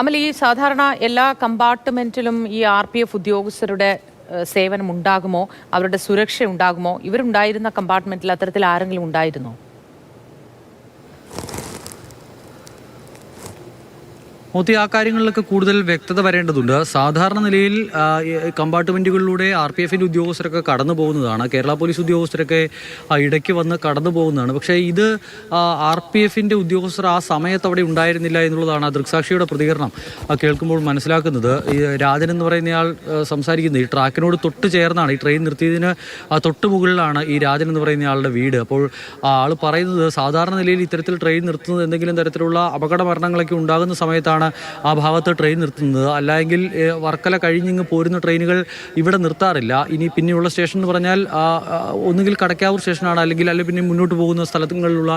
അമൽ ഈ സാധാരണ എല്ലാ കമ്പാർട്ട്മെന്റിലും ഈ ആർ പി എഫ് ഉദ്യോഗസ്ഥരുടെ സേവനം ഉണ്ടാകുമോ? അവരുടെ സുരക്ഷ ഉണ്ടാകുമോ? ഇവരുണ്ടായിരുന്ന കമ്പാർട്ട്മെന്റിൽ അത്തരത്തിൽ ആരെങ്കിലും ഉണ്ടായിരുന്നോ? മോത്തി ആ കാര്യങ്ങളിലൊക്കെ കൂടുതൽ വ്യക്തത വരേണ്ടതുണ്ട്. സാധാരണ നിലയിൽ കമ്പാർട്ട്മെന്റുകളിലൂടെ ആർ പി എഫിന്റെ ഉദ്യോഗസ്ഥരൊക്കെ കടന്നു പോകുന്നതാണ്. കേരള പോലീസ് ഉദ്യോഗസ്ഥരൊക്കെ ഇടയ്ക്ക് വന്ന് കടന്നു പോകുന്നതാണ്. പക്ഷേ ഇത് ആർ പി എഫിന്റെ ഉദ്യോഗസ്ഥർ ആ സമയത്ത് അവിടെ ഉണ്ടായിരുന്നില്ല എന്നുള്ളതാണ് ദൃക്സാക്ഷിയുടെ പ്രതികരണം. കേൾക്കുമ്പോൾ മനസ്സിലാക്കുന്നത് ഈ രാജൻ എന്ന് പറയുന്നയാൾ സംസാരിക്കുന്നത് ഈ ട്രാക്കിനോട് തൊട്ട് ചേർന്നാണ്. ഈ ട്രെയിൻ നിർത്തിയതിന് തൊട്ട് മുകളിലാണ് ഈ രാജൻ എന്ന് പറയുന്നയാളുടെ വീട്. അപ്പോൾ ആൾ പറയുന്നത് സാധാരണ നിലയിൽ ഇത്തരത്തിൽ ട്രെയിൻ നിർത്തുന്നത് എന്തെങ്കിലും തരത്തിലുള്ള അപകട മരണങ്ങളൊക്കെ ഉണ്ടാകുന്ന സമയത്താണ് ആ ഭാഗത്ത് ട്രെയിൻ നിർത്തുന്നത്. അല്ലെങ്കിൽ വർക്കല കഴിഞ്ഞിങ്ങ് പോരുന്ന ട്രെയിനുകൾ ഇവിടെ നിർത്താറില്ല. ഇനി പിന്നെയുള്ള സ്റ്റേഷൻ എന്ന് പറഞ്ഞാൽ ഒന്നുകിൽ കടക്കാവൂർ സ്റ്റേഷനാണ് അല്ലെങ്കിൽ അല്ലെങ്കിൽ പിന്നെ മുന്നോട്ട് പോകുന്ന സ്ഥലങ്ങളിലുള്ള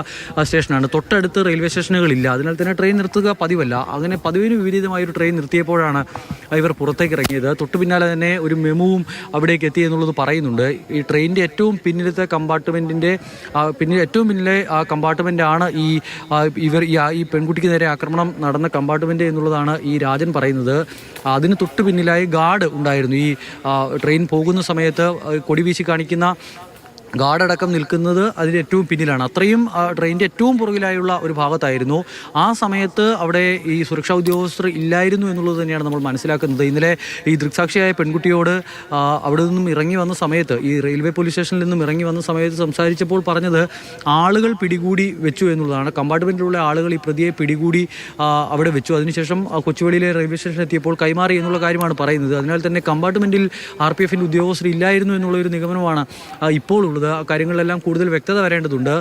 സ്റ്റേഷനാണ് തൊട്ടടുത്ത് റെയിൽവേ സ്റ്റേഷനുകളില്ല അതിനാൽ തന്നെ ട്രെയിൻ നിർത്തുക പതിവല്ല. അങ്ങനെ പതിവിന് വിപരീതമായ ഒരു ട്രെയിൻ നിർത്തിയപ്പോഴാണ് ഇവർ പുറത്തേക്ക് ഇറങ്ങിയത്. തൊട്ടു പിന്നാലെ തന്നെ ഒരു മെമുവും അവിടേക്ക് എത്തി എന്നുള്ളത് പറയുന്നുണ്ട്. ഈ ട്രെയിനിന്റെ ഏറ്റവും പിന്നിലത്തെ കമ്പാർട്ട്മെന്റിന്റെ പിന്നിൽ ഏറ്റവും പിന്നിലെ ആ കമ്പാർട്ട്മെന്റ് ആണ് ഈ ഇവർ ഈ പെൺകുട്ടിക്ക് നേരെ ആക്രമണം നടന്ന കമ്പാർട്ട്മെന്റ് എന്നുള്ളതാണ് ഈ രാജൻ പറയുന്നത്. അതിന് തൊട്ടു പിന്നിലായി ഗാർഡ് ഉണ്ടായിരുന്നു. ഈ ട്രെയിൻ പോകുന്ന സമയത്ത് കൊടി വീശി കാണിക്കുന്ന ഗാർഡ് അടക്കം നിൽക്കുന്നത് അതിന്റെ ഏറ്റവും പിന്നിലാണ്. അത്രയും ട്രെയിനിന്റെ ഏറ്റവും പുറകിലായുള്ള ഒരു ഭാഗത്തായിരുന്നു. ആ സമയത്ത് അവിടെ ഈ സുരക്ഷാ ഉദ്യോഗസ്ഥർ ഇല്ലായിരുന്നു എന്നുള്ളത് തന്നെയാണ് നമ്മൾ മനസ്സിലാക്കുന്നത്. ഇന്നലെ ഈ ദൃക്സാക്ഷിയായ പെൺകുട്ടിയോട് അവിടെ നിന്നും ഇറങ്ങി വന്ന സമയത്ത് ഈ റെയിൽവേ പോലീസ് സ്റ്റേഷനിൽ നിന്നും ഇറങ്ങി വന്ന സമയത്ത് സംസാരിച്ചപ്പോൾ പറഞ്ഞത് ആളുകൾ പിടികൂടി വെച്ചു എന്നുള്ളതാണ്. കമ്പാർട്ട്മെന്റിലുള്ള ആളുകൾ ഈ പ്രതിയെ പിടികൂടി അവിടെ വെച്ചു. അതിനുശേഷം കൊച്ചുവേളിയിലെ റെയിൽവേ സ്റ്റേഷനിൽ എത്തിയപ്പോൾ കൈമാറി എന്നുള്ള കാര്യമാണ് പറയുന്നത്. അതിനാൽ തന്നെ കമ്പാർട്ട്മെന്റിൽ ആർ പി എഫിന്റെ ഉദ്യോഗസ്ഥർ ഇല്ലായിരുന്നു എന്നുള്ള ഒരു നിഗമനമാണ് ഇപ്പോൾ ഉള്ളത്. ആ കാര്യങ്ങളിലെല്ലാം കൂടുതൽ വ്യക്തത വരേണ്ടതുണ്ട്.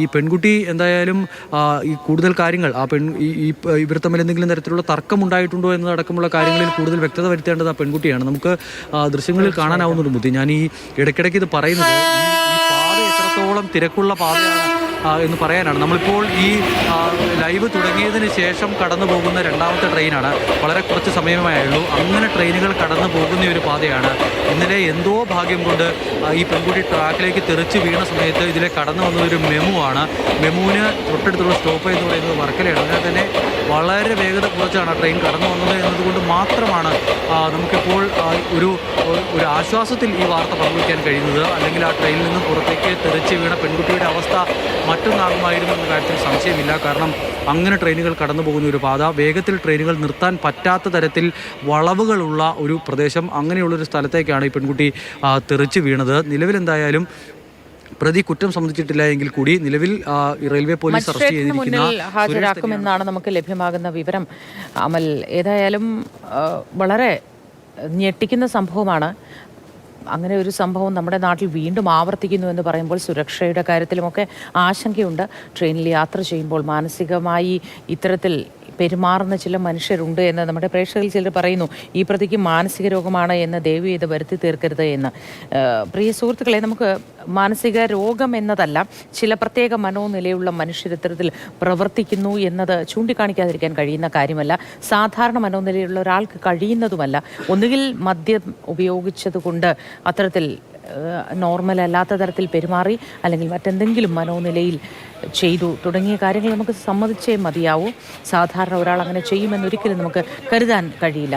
ഈ പെൺകുട്ടി എന്തായാലും ഈ കൂടുതൽ കാര്യങ്ങൾ ആ പെൺ ഈ ഇവർ തമ്മിൽ എന്തെങ്കിലും തരത്തിലുള്ള തർക്കം ഉണ്ടായിട്ടുണ്ടോ എന്നതടക്കമുള്ള കാര്യങ്ങളിൽ കൂടുതൽ വ്യക്തത വരുത്തേണ്ടത് ആ പെൺകുട്ടിയാണ്. നമുക്ക് ദൃശ്യങ്ങളിൽ കാണാനാവുന്നുണ്ട് ബുദ്ധി. ഞാൻ ഈ ഇടയ്ക്കിടയ്ക്ക് ഇത് പറയുന്നത് ഈ പാത എത്രത്തോളം തിരക്കുള്ള പാതയാണ്. എന്ന് പറയാനാണ്. നമ്മളിപ്പോൾ ഈ ലൈവ് തുടങ്ങിയതിന് ശേഷം കടന്നു പോകുന്ന രണ്ടാമത്തെ ട്രെയിനാണ്. വളരെ കുറച്ച് സമയമായുള്ളൂ അങ്ങനെ ട്രെയിനുകൾ കടന്നു പോകുന്ന ഒരു പാതയാണ്. ഇന്നലെ എന്തോ ഭാഗ്യം കൊണ്ട് ഈ പെൺകുട്ടി ട്രാക്കിലേക്ക് തെറിച്ച് വീണ സമയത്ത് ഇതിലെ കടന്നു വന്ന ഒരു മെമു ആണ്. മെമുവിന് തൊട്ടടുത്തുള്ള സ്റ്റോപ്പ് എന്ന് പറയുന്നത് വർക്കലയാണ്. അതിനാൽ തന്നെ വളരെ വേഗത കുറച്ചാണ് ട്രെയിൻ കടന്നു വന്നത് എന്നതുകൊണ്ട് മാത്രമാണ് നമുക്കിപ്പോൾ ഒരു ഒരു ആശ്വാസത്തിൽ ഈ വാർത്ത പങ്കുവയ്ക്കാൻ കഴിയുന്നത്. അല്ലെങ്കിൽ ആ ട്രെയിനിൽ നിന്നും പുറത്തേക്ക് തെറിച്ച് വീണ പെൺകുട്ടിയുടെ അവസ്ഥ മറ്റൊന്നാകുമായിരുന്നു എന്ന കാര്യത്തിൽ സംശയമില്ല. കാരണം അങ്ങനെ ട്രെയിനുകൾ കടന്നു പോകുന്ന ഒരു പാത വേഗത്തിൽ ട്രെയിനുകൾ നിർത്താൻ പറ്റാത്ത തരത്തിൽ വളവുകളുള്ള ഒരു പ്രദേശം അങ്ങനെയുള്ളൊരു സ്ഥലത്തേക്കാണ് ഈ പെൺകുട്ടി തെറിച്ച് വീണത്. നിലവിലെന്തായാലും പ്രതി കുറ്റം സംബന്ധിച്ചിട്ടില്ല എങ്കിൽ കൂടി നിലവിൽ റെയിൽവേ പോലീസ് അറസ്റ്റ് ചെയ്തിരിക്കുന്ന ഹാജരാക്കുമെന്നാണ് നമുക്ക് ലഭ്യമാകുന്ന വിവരം. അമൽ ഏതായാലും വളരെ ഞെട്ടിക്കുന്ന സംഭവമാണ്. അങ്ങനെ ഒരു സംഭവം നമ്മുടെ നാട്ടിൽ വീണ്ടും ആവർത്തിക്കുന്നു എന്ന് പറയുമ്പോൾ സുരക്ഷയുടെ കാര്യത്തിലുമൊക്കെ ആശങ്കയുണ്ട്. ട്രെയിനിൽ യാത്ര ചെയ്യുമ്പോൾ മാനസികമായി ഇത്തരത്തിൽ പെരുമാറുന്ന ചില മനുഷ്യരുണ്ട് എന്ന് നമ്മുടെ പ്രേക്ഷകരിൽ ചിലർ പറയുന്നു. ഈ പ്രതിക്ക് മാനസിക രോഗമാണ് എന്ന് ദേവി ഇത് വരുത്തി തീർക്കരുത് എന്ന്. പ്രിയ സുഹൃത്തുക്കളെ നമുക്ക് മാനസിക രോഗം എന്നതല്ല ചില പ്രത്യേക മനോനിലയുള്ള മനുഷ്യർ ഇത്തരത്തിൽ പ്രവർത്തിക്കുന്നു എന്നത് ചൂണ്ടിക്കാണിക്കാതിരിക്കാൻ കഴിയുന്ന കാര്യമല്ല. സാധാരണ മനോനിലയുള്ള ഒരാൾക്ക് കഴിയുന്നതുമല്ല. ഒന്നുകിൽ മദ്യം ഉപയോഗിച്ചതുകൊണ്ട് അത്തരത്തിൽ നോർമൽ അല്ലാത്ത തരത്തിൽ പെരുമാറി അല്ലെങ്കിൽ മറ്റെന്തെങ്കിലും മനോനിലയിൽ ചെയ്തു. തുടങ്ങിയ കാര്യങ്ങൾ നമുക്ക് സമ്മതിച്ചേ മതിയാവൂ. സാധാരണ ഒരാൾ അങ്ങനെ ചെയ്യുമെന്നൊരിക്കലും നമുക്ക് കരുതാൻ കഴിയില്ല.